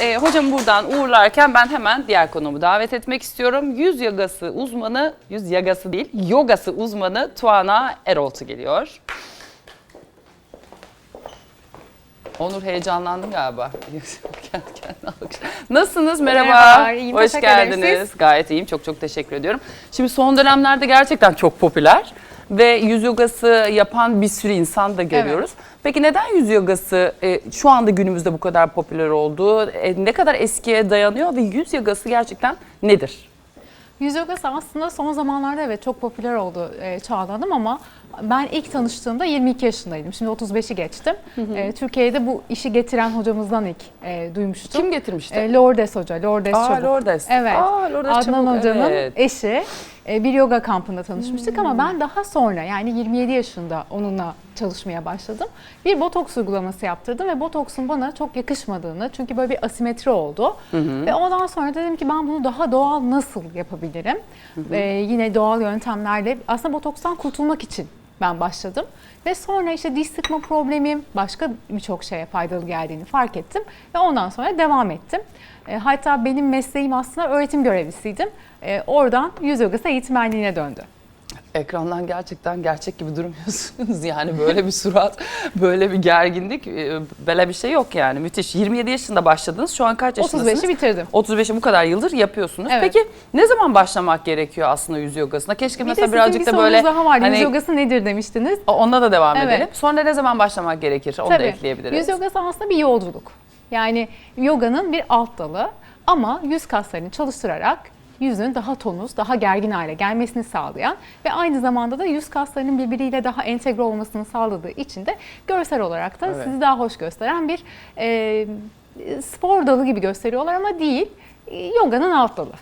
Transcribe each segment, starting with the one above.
E, hocamı buradan uğurlarken ben hemen diğer konumu davet etmek istiyorum. Yüz yogası uzmanı, yüz yagası değil, yogası uzmanı Tuana Eroltu geliyor. Onur heyecanlandın galiba. Kendi kendine alkış. Nasılsınız? Merhaba. Merhaba, iyiyim. Hoş Teşekkür ederim. geldiniz. Gayet iyiyim. Çok çok teşekkür ediyorum. Şimdi son dönemlerde gerçekten çok popüler ve yüz yogası yapan bir sürü insan da görüyoruz. Peki neden yüz yogası e, şu anda günümüzde bu kadar popüler oldu? E, ne kadar eskiye dayanıyor ve yüz yogası gerçekten nedir? Yüz yogası aslında son zamanlarda evet çok popüler oldu e, Çağla ama ben ilk tanıştığımda 22 yaşındaydım. Şimdi 35'i geçtim. E, Türkiye'de bu işi getiren hocamızdan ilk e, duymuştum. Kim getirmişti? E, Lordes Hoca, Lordes Aa, Çabuk. Lordes. Evet. Aa, Lordes Adnan Çabuk, Hoca'nın evet. eşi bir yoga kampında tanışmıştık Hmm. ama ben daha sonra yani 27 yaşında onunla çalışmaya başladım. Bir botoks uygulaması yaptırdım ve botoksun bana çok yakışmadığını çünkü böyle bir asimetri oldu. Ve ondan sonra dedim ki ben bunu daha doğal nasıl yapabilirim? E, yine doğal yöntemlerle aslında botokstan kurtulmak için ben başladım. Ve sonra işte diş sıkma problemim başka birçok şeye faydalı geldiğini fark ettim. Ve ondan sonra devam ettim. E, hatta benim mesleğim aslında öğretim görevlisiydim. E, oradan yüz yogası eğitmenliğine döndü. Ekrandan gerçekten gerçek gibi durmuyorsunuz. Yani böyle bir surat, böyle bir gerginlik, e, böyle bir şey yok yani. Müthiş. 27 yaşında başladınız. Şu an kaç yaşındasınız? 35'i bitirdim. 35'i bu kadar yıldır yapıyorsunuz. Evet. Peki ne zaman başlamak gerekiyor aslında yüz yogasına? Keşke Bir de mesela sizin birazcık bir da böyle daha var. hani Yüz yogası nedir demiştiniz. onunla da devam Evet. edelim. Sonra ne zaman başlamak gerekir? Onu da Tabii. ekleyebiliriz. Yüz yogası aslında bir yolculuk. Yani yoganın bir alt dalı ama yüz kaslarını çalıştırarak yüzün daha tonus, daha gergin hale gelmesini sağlayan ve aynı zamanda da yüz kaslarının birbiriyle daha entegre olmasını sağladığı için de görsel olarak da Evet. sizi daha hoş gösteren bir e, spor dalı gibi gösteriyorlar ama değil. Yoganın alt dalı.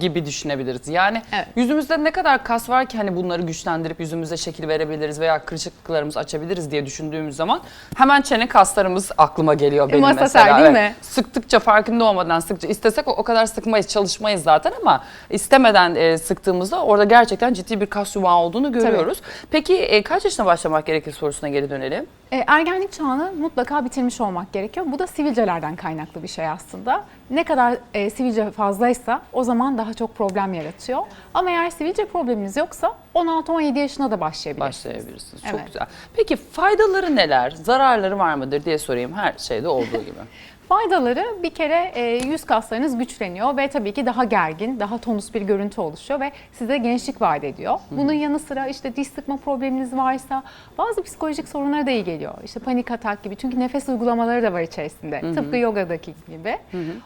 Gibi düşünebiliriz. Yani Evet. yüzümüzde ne kadar kas var ki hani bunları güçlendirip yüzümüze şekil verebiliriz veya kırışıklıklarımızı açabiliriz diye düşündüğümüz zaman hemen çene kaslarımız aklıma geliyor benim Masa mesela. ter, değil mi? Sıktıkça farkında olmadan sıkça istesek o, o kadar sıkmayız, çalışmayız zaten ama istemeden e, sıktığımızda orada gerçekten ciddi bir kas yumağı olduğunu görüyoruz. Peki e, kaç yaşına başlamak gerekir sorusuna geri dönelim. E, ergenlik çağını mutlaka bitirmiş olmak gerekiyor. Bu da sivilcelerden kaynaklı bir şey aslında. Ne kadar e, sivilce fazlaysa o zaman daha çok problem yaratıyor. Ama eğer sivilce probleminiz yoksa 16-17 yaşına da başlayabilirsiniz. Başlayabilirsiniz. Çok Evet. güzel. Peki faydaları neler? Zararları var mıdır diye sorayım her şeyde olduğu gibi. Faydaları bir kere e, yüz kaslarınız güçleniyor ve tabii ki daha gergin, daha tonus bir görüntü oluşuyor ve size gençlik vaat ediyor. Bunun yanı sıra işte diş sıkma probleminiz varsa bazı psikolojik sorunlara da iyi geliyor. İşte panik atak gibi çünkü nefes uygulamaları da var içerisinde. Tıpkı yogadaki gibi.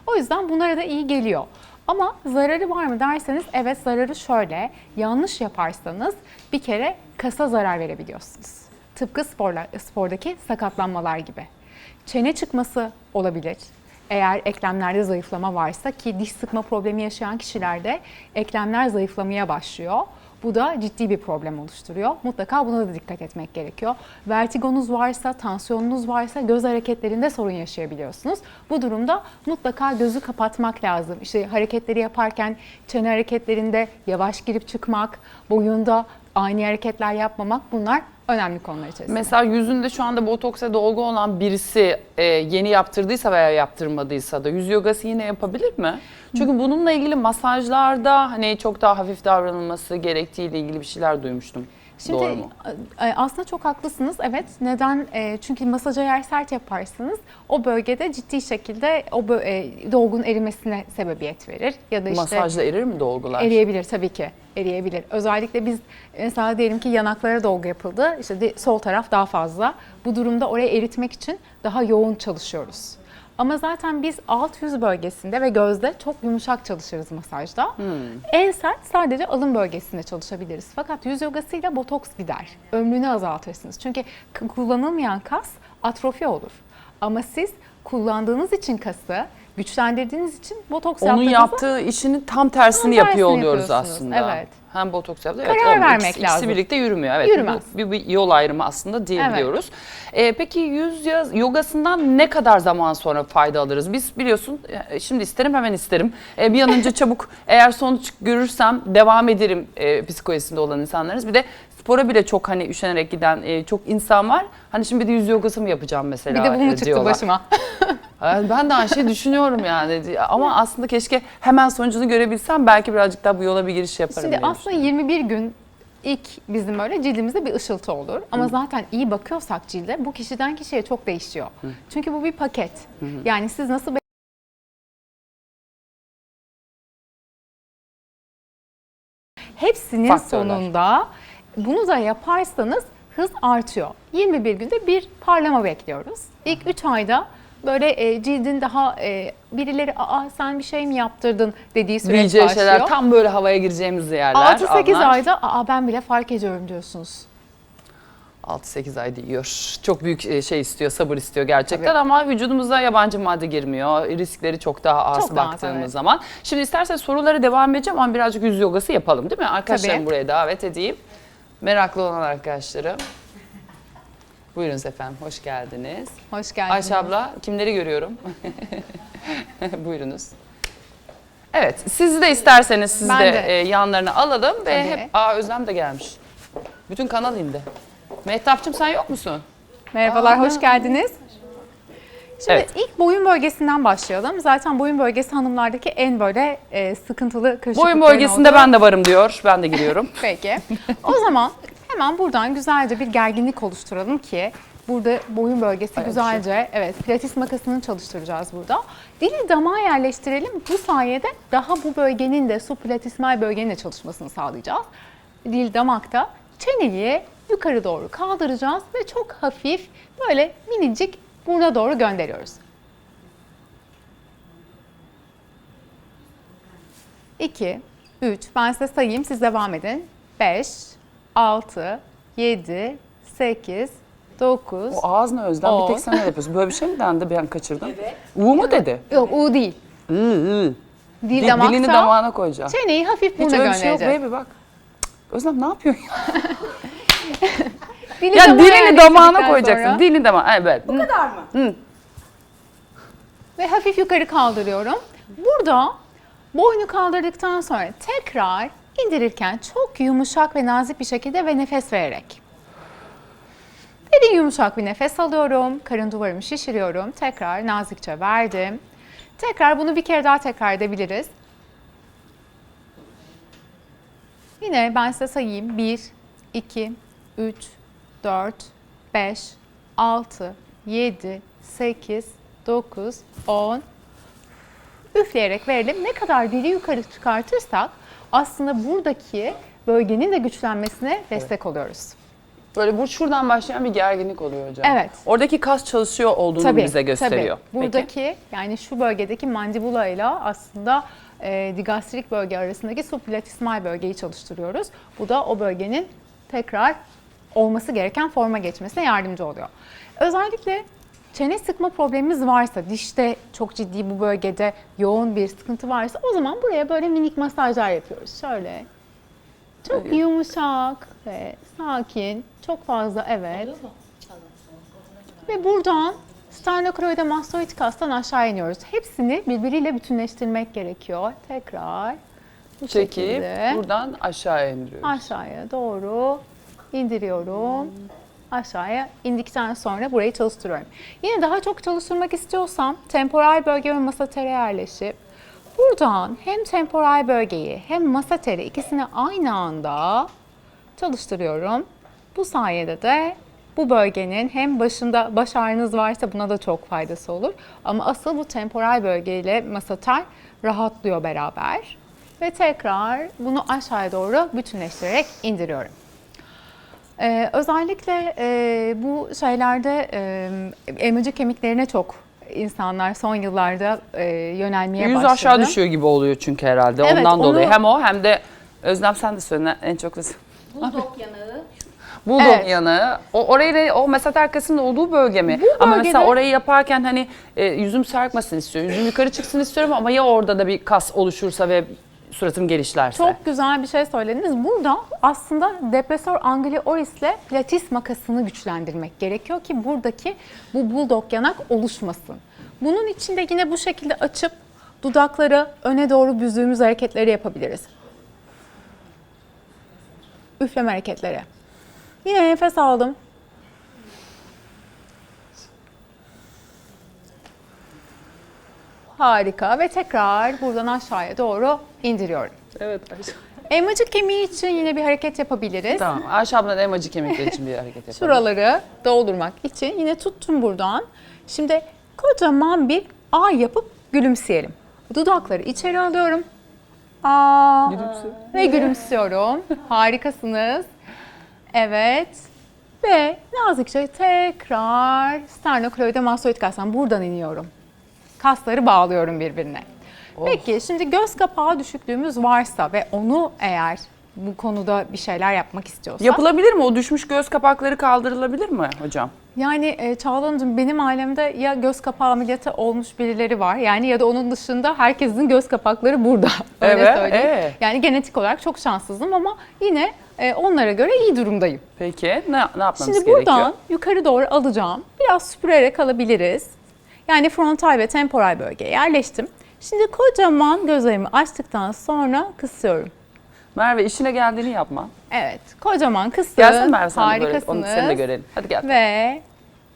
O yüzden bunlara da iyi geliyor. Ama zararı var mı derseniz evet zararı şöyle. Yanlış yaparsanız bir kere kasa zarar verebiliyorsunuz. Tıpkı sporlar, spordaki sakatlanmalar gibi. Çene çıkması olabilir. Eğer eklemlerde zayıflama varsa ki diş sıkma problemi yaşayan kişilerde eklemler zayıflamaya başlıyor. Bu da ciddi bir problem oluşturuyor. Mutlaka buna da dikkat etmek gerekiyor. Vertigonuz varsa, tansiyonunuz varsa göz hareketlerinde sorun yaşayabiliyorsunuz. Bu durumda mutlaka gözü kapatmak lazım. İşte hareketleri yaparken çene hareketlerinde yavaş girip çıkmak, boyunda ani hareketler yapmamak bunlar önemli konular içerisinde. Mesela yüzünde şu anda botoksa dolgu olan birisi e, yeni yaptırdıysa veya yaptırmadıysa da yüz yogası yine yapabilir mi? Çünkü bununla ilgili masajlarda hani çok daha hafif davranılması gerektiğiyle ilgili bir şeyler duymuştum. Şimdi Doğru mu? e, aslında çok haklısınız. Evet. Neden? E, Çünkü masajı eğer sert yaparsanız o bölgede ciddi şekilde o e, dolgunun erimesine sebebiyet verir. Ya da işte Masajla erir mi dolgular? eriyebilir tabii ki. Eriyebilir. Özellikle biz mesela diyelim ki yanaklara dolgu yapıldı. İşte de- sol taraf daha fazla. Bu durumda orayı eritmek için daha yoğun çalışıyoruz. Ama zaten biz alt yüz bölgesinde ve gözde çok yumuşak çalışırız masajda. Hmm. En sert sadece alın bölgesinde çalışabiliriz. Fakat yüz yogasıyla botoks gider. Ömrünü azaltırsınız. Çünkü kullanılmayan kas atrofi olur. Ama siz kullandığınız için kası güçlendirdiğiniz için botoks Onun yaptığı işinin tam tersini Tam yapıyor tersini oluyoruz aslında. evet. Hem botoks yaptı. Karar evet, olmuyor. vermek İkisi- lazım. İkisi birlikte yürümüyor. Evet, Yürümez. Bu, bir, bir yol ayrımı aslında diyebiliyoruz. Ee, peki yüz yogasından ne kadar zaman sonra fayda alırız? Biz biliyorsun e, şimdi isterim hemen isterim. Ee, bir an önce çabuk eğer sonuç görürsem devam ederim e, psikolojisinde olan insanlarız. Bir de spora bile çok hani üşenerek giden e, çok insan var. Hani şimdi bir de yüz yogası mı yapacağım mesela bir de bu mu e, çıktı diyorlar. başıma? Yani Ben de aynı şeyi düşünüyorum yani. Ama aslında keşke hemen sonucunu görebilsem belki birazcık daha bu yola bir giriş yaparım. Şimdi aslında 21 gün ilk bizim böyle cildimizde bir ışıltı olur. Ama zaten iyi bakıyorsak cilde bu kişiden kişiye çok değişiyor. Çünkü bu bir paket. Yani siz nasıl Hepsinin Faktörler. sonunda bunu da yaparsanız hız artıyor. 21 günde bir parlama bekliyoruz. İlk 3 ayda böyle e, cildin daha e, birileri aa sen bir şey mi yaptırdın dediği süreç Diyeceği başlıyor. şeyler tam böyle havaya gireceğimiz yerler. 6-8 anlar. ayda aa ben bile fark ediyorum diyorsunuz. 6-8 ay diyor. Çok büyük e, şey istiyor, sabır istiyor gerçekten Tabii. ama vücudumuza yabancı madde girmiyor. Riskleri çok daha az Çok daha az, baktığımız evet. zaman. Şimdi isterseniz sorulara devam edeceğim ama birazcık yüz yogası yapalım değil mi? Arkadaşlarımı Tabii. buraya davet edeyim. Meraklı olan arkadaşlarım. Buyurunuz efendim, hoş geldiniz. Hoş geldiniz. Ayşe abla, kimleri görüyorum? Buyurunuz. Evet, sizi de isterseniz siz Ben de, de. e, yanlarına alalım ve Tabii. hep... Aa Özlem de gelmiş. Bütün kanal indi. Mehtapçım sen yok musun? Merhabalar, Aa. hoş geldiniz. Şimdi Evet. ilk boyun bölgesinden başlayalım. Zaten boyun bölgesi hanımlardaki en böyle e, sıkıntılı kırışıklıkların Boyun bölgesinde olduğu- ben de varım diyor. Ben de giriyorum. Peki. O zaman hemen buradan güzelce bir gerginlik oluşturalım ki burada boyun bölgesi Ay, güzelce evet pilates makasını çalıştıracağız burada. Dili damağa yerleştirelim. Bu sayede daha bu bölgenin de su pilatismal bölgenin de çalışmasını sağlayacağız. Dil damakta çeneyi yukarı doğru kaldıracağız ve çok hafif böyle minicik buruna doğru gönderiyoruz. 2, 3, ben size sayayım siz devam edin. 5, 6, 7, 8, 9. O ağız ne Özlem? Bir tek sen öyle yapıyorsun. Böyle bir şey mi dendi? Ben kaçırdım. Evet. U mu dedi? Yok U değil. I, I. Dil Dil- damakta. dilini damağına koyacağım. Çeneyi hafif Hiç buruna öyle bir şey yok göndereceğiz. baby bak. Cık, Özlem ne yapıyorsun? Dili ya damağa dilini damağına yerleştirdikten koyacaksın. sonra Dilini damağına. Evet. Bu kadar mı? Ve hafif yukarı kaldırıyorum. Burada boynu kaldırdıktan sonra tekrar indirirken çok yumuşak ve nazik bir şekilde ve nefes vererek. Derin yumuşak bir nefes alıyorum. Karın duvarımı şişiriyorum. Tekrar nazikçe verdim. Tekrar bunu bir kere daha tekrar edebiliriz. Yine ben size sayayım. 1, 2, 3, 4, 5, 6, 7, 8, 9, 10. Üfleyerek verelim. Ne kadar dili yukarı çıkartırsak aslında buradaki bölgenin de güçlenmesine destek oluyoruz. Böyle bu şuradan başlayan bir gerginlik oluyor hocam. Evet. Oradaki kas çalışıyor olduğunu bize gösteriyor. Tabii. Peki. Buradaki yani şu bölgedeki mandibula ile aslında e, digastrik bölge arasındaki supratismal bölgeyi çalıştırıyoruz. Bu da o bölgenin tekrar olması gereken forma geçmesine yardımcı oluyor. Özellikle çene sıkma problemimiz varsa, dişte çok ciddi bu bölgede yoğun bir sıkıntı varsa o zaman buraya böyle minik masajlar yapıyoruz. Şöyle çok yumuşak ve sakin, çok fazla evet. Ve buradan sternokroide mastoid kastan aşağı iniyoruz. Hepsini birbiriyle bütünleştirmek gerekiyor. Tekrar bu Çekip şekilde buradan aşağıya indiriyoruz. aşağıya doğru indiriyorum. Aşağıya indikten sonra burayı çalıştırıyorum. Yine daha çok çalıştırmak istiyorsam temporal bölge ve masatere yerleşip buradan hem temporal bölgeyi hem masatere ikisini aynı anda çalıştırıyorum. Bu sayede de bu bölgenin hem başında baş ağrınız varsa buna da çok faydası olur. Ama asıl bu temporal bölgeyle masater rahatlıyor beraber. Ve tekrar bunu aşağıya doğru bütünleştirerek indiriyorum. Ee, özellikle e, bu şeylerde e, elmacık kemiklerine çok insanlar son yıllarda e, yönelmeye Yüz başladı. aşağı düşüyor gibi oluyor çünkü herhalde. Evet, Ondan onu- dolayı hem o hem de Özlem sen de söyle en çok da Buldog yanağı. Bulldog Evet. yanığı. O orayı o mesater kasının olduğu bölge mi? Bu Ama mesela bölgede- orayı yaparken hani e, yüzüm sarkmasın istiyorum. Yüzüm yukarı çıksın istiyorum ama ya orada da bir kas oluşursa ve suratım gelişlerse. Çok güzel bir şey söylediniz. Burada aslında depresör anglioris ile pilates makasını güçlendirmek gerekiyor ki buradaki bu bulldog yanak oluşmasın. Bunun için de yine bu şekilde açıp dudakları öne doğru büzdüğümüz hareketleri yapabiliriz. Üfleme hareketleri. Yine nefes aldım. Harika ve tekrar buradan aşağıya doğru indiriyorum. Evet Ayşe. Elmacık kemiği için yine bir hareket yapabiliriz. Tamam. Ayşe ablanın elmacık kemikleri için bir hareket yapalım. Şuraları doldurmak için yine tuttum buradan. Şimdi kocaman bir A yapıp gülümseyelim. Dudakları içeri alıyorum. A ve gülümsüyorum. Harikasınız. Evet. Ve nazikçe tekrar sternokloide mastoid kastan buradan iniyorum. Kasları bağlıyorum birbirine. Peki şimdi göz kapağı düşüklüğümüz varsa ve onu eğer bu konuda bir şeyler yapmak istiyorsak Yapılabilir mi? O düşmüş göz kapakları kaldırılabilir mi hocam? Yani e, Çağlan'cığım benim ailemde ya göz kapağı ameliyatı olmuş birileri var. Yani ya da onun dışında herkesin göz kapakları burada. Öyle Evet, söyleyeyim. evet. Yani genetik olarak çok şanssızım ama yine e, onlara göre iyi durumdayım. Peki ne, ne yapmamız Şimdi gerekiyor? buradan yukarı doğru alacağım. Biraz süpürerek alabiliriz. Yani frontal ve temporal bölgeye yerleştim. Şimdi kocaman gözlerimi açtıktan sonra kısıyorum. Merve işine geldiğini yapma. Evet, kocaman kıstım. Gelsin Merve sen de böyle. Onu seni de görelim. Hadi gel. Ve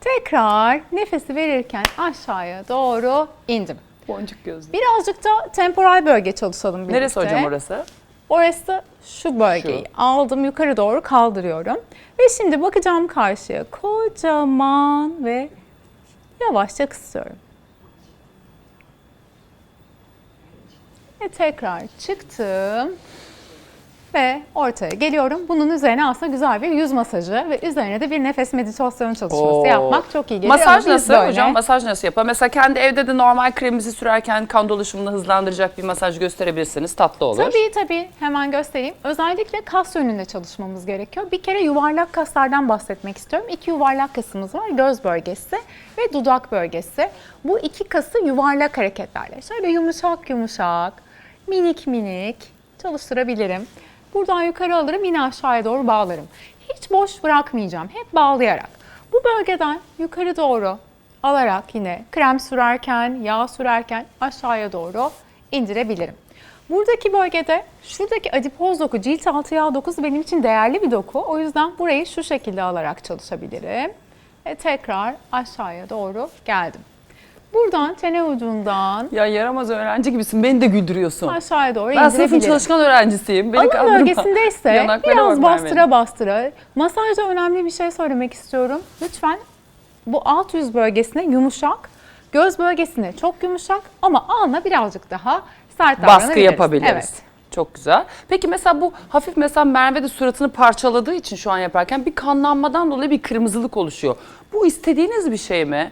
tekrar nefesi verirken aşağıya doğru indim. Boncuk gözlü. Birazcık da temporal bölge çalışalım birlikte. Neresi hocam orası? Orası şu bölgeyi aldım yukarı doğru kaldırıyorum. Ve şimdi bakacağım karşıya kocaman ve yavaşça kısıyorum. Ve tekrar çıktım ve ortaya geliyorum. Bunun üzerine aslında güzel bir yüz masajı ve üzerine de bir nefes meditasyon çalışması Oo. yapmak çok iyi gelir. Masaj biz nasıl böyle- hocam? Masaj nasıl yapalım? Mesela kendi evde de normal kremimizi sürerken kan dolaşımını hızlandıracak bir masaj gösterebilirsiniz. Tatlı olur. Tabii tabii hemen göstereyim. Özellikle kas yönünde çalışmamız gerekiyor. Bir kere yuvarlak kaslardan bahsetmek istiyorum. İki yuvarlak kasımız var. Göz bölgesi ve dudak bölgesi. Bu iki kası yuvarlak hareketlerle şöyle yumuşak yumuşak, minik minik çalıştırabilirim. Buradan yukarı alırım yine aşağıya doğru bağlarım. Hiç boş bırakmayacağım. Hep bağlayarak. Bu bölgeden yukarı doğru alarak yine krem sürerken, yağ sürerken aşağıya doğru indirebilirim. Buradaki bölgede şuradaki adipoz doku, cilt altı yağ dokusu benim için değerli bir doku. O yüzden burayı şu şekilde alarak çalışabilirim. Ve tekrar aşağıya doğru geldim. Buradan çene ucundan Ya yaramaz öğrenci gibisin. Beni de güldürüyorsun. aşağıya doğru Ben sınıfın indirebilirim. çalışkan öğrencisiyim. Beni Alın kandırma. bölgesindeyse biraz bak bastıra Merve'nin. bastıra. Masajda önemli bir şey söylemek istiyorum. Lütfen bu alt yüz bölgesine yumuşak, göz bölgesine çok yumuşak ama alna birazcık daha sert Baskı yapabiliriz. Evet. Çok güzel. Peki mesela bu hafif mesela Merve de suratını parçaladığı için şu an yaparken bir kanlanmadan dolayı bir kırmızılık oluşuyor. Bu istediğiniz bir şey mi?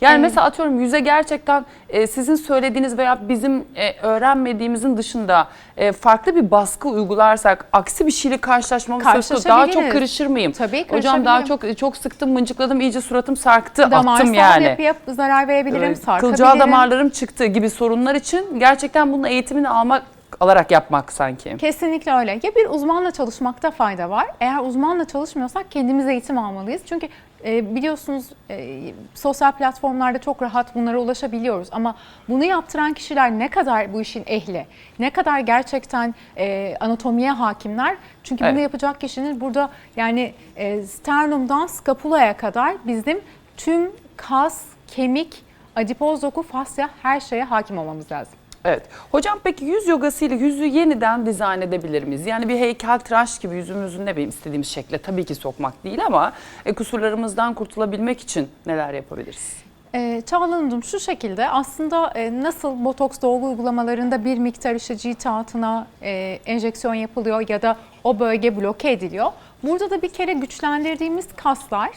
Yani mesela atıyorum yüze gerçekten e, sizin söylediğiniz veya bizim e, öğrenmediğimizin dışında e, farklı bir baskı uygularsak aksi bir şeyle karşılaşmamız söz konusu. Daha çok kırışır mıyım? Tabii, Hocam daha çok çok sıktım, mıncıkladım, iyice suratım sarktı, Damarsal attım yani. yapıya zarar verebilirim, Ee, sarkabilirim. Kılcal damarlarım çıktı gibi sorunlar için gerçekten bunun eğitimini almak alarak yapmak sanki. Kesinlikle öyle. Ya bir uzmanla çalışmakta fayda var. Eğer uzmanla çalışmıyorsak kendimiz eğitim almalıyız. Çünkü e, biliyorsunuz e, sosyal platformlarda çok rahat bunlara ulaşabiliyoruz. Ama bunu yaptıran kişiler ne kadar bu işin ehli, ne kadar gerçekten e, anatomiye hakimler. Çünkü bunu Evet. yapacak kişinin burada yani e, sternumdan skapulaya kadar bizim tüm kas, kemik, adipoz doku, fasya her şeye hakim olmamız lazım. Evet. Hocam peki yüz yogası ile yüzü yeniden dizayn edebilir miyiz? Yani bir heykel tıraş gibi yüzümüzü ne bileyim istediğimiz şekle tabii ki sokmak değil ama e, kusurlarımızdan kurtulabilmek için neler yapabiliriz? Ee, Çağla şu şekilde aslında e, nasıl botoks dolgu uygulamalarında bir miktar işte cilt altına e, enjeksiyon yapılıyor ya da o bölge bloke ediliyor. Burada da bir kere güçlendirdiğimiz kaslar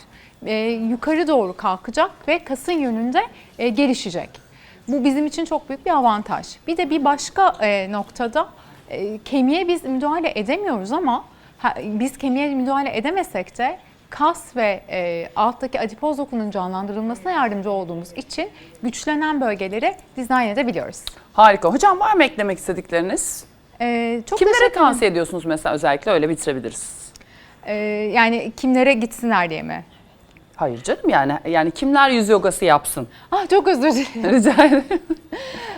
e, yukarı doğru kalkacak ve kasın yönünde e, gelişecek. Bu bizim için çok büyük bir avantaj. Bir de bir başka e, noktada e, kemiğe biz müdahale edemiyoruz ama ha, biz kemiğe müdahale edemesek de kas ve e, alttaki adipoz dokunun canlandırılmasına yardımcı olduğumuz için güçlenen bölgeleri dizayn edebiliyoruz. Harika. Hocam var mı eklemek istedikleriniz? E, çok Kimlere tavsiye ediyorsunuz mesela özellikle öyle bitirebiliriz. E, yani kimlere gitsinler diye mi? Hayır canım yani yani kimler yüz yogası yapsın? Ah çok özür dilerim. Rica ederim.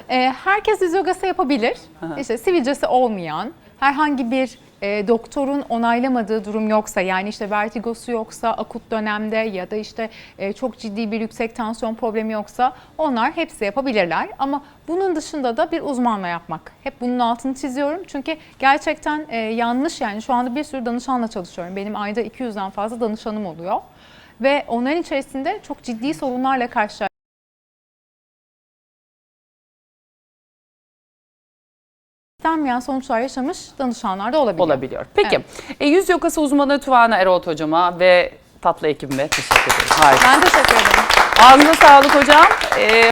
E, herkes yüz yogası yapabilir. İşte sivilcesi olmayan, herhangi bir e, doktorun onaylamadığı durum yoksa yani işte vertigosu yoksa akut dönemde ya da işte e, çok ciddi bir yüksek tansiyon problemi yoksa onlar hepsi yapabilirler. Ama bunun dışında da bir uzmanla yapmak. Hep bunun altını çiziyorum çünkü gerçekten e, yanlış yani şu anda bir sürü danışanla çalışıyorum. Benim ayda 200'den fazla danışanım oluyor. Ve onların içerisinde çok ciddi sorunlarla karşı istenmeyen sonuçlar yaşamış danışanlar da olabiliyor. olabiliyor. Peki e, yüz yokası uzmanı Tuvana Erol hocama ve tatlı ekibime teşekkür ederim. Harika. Ben teşekkür ederim. Ağzına sağlık hocam. E,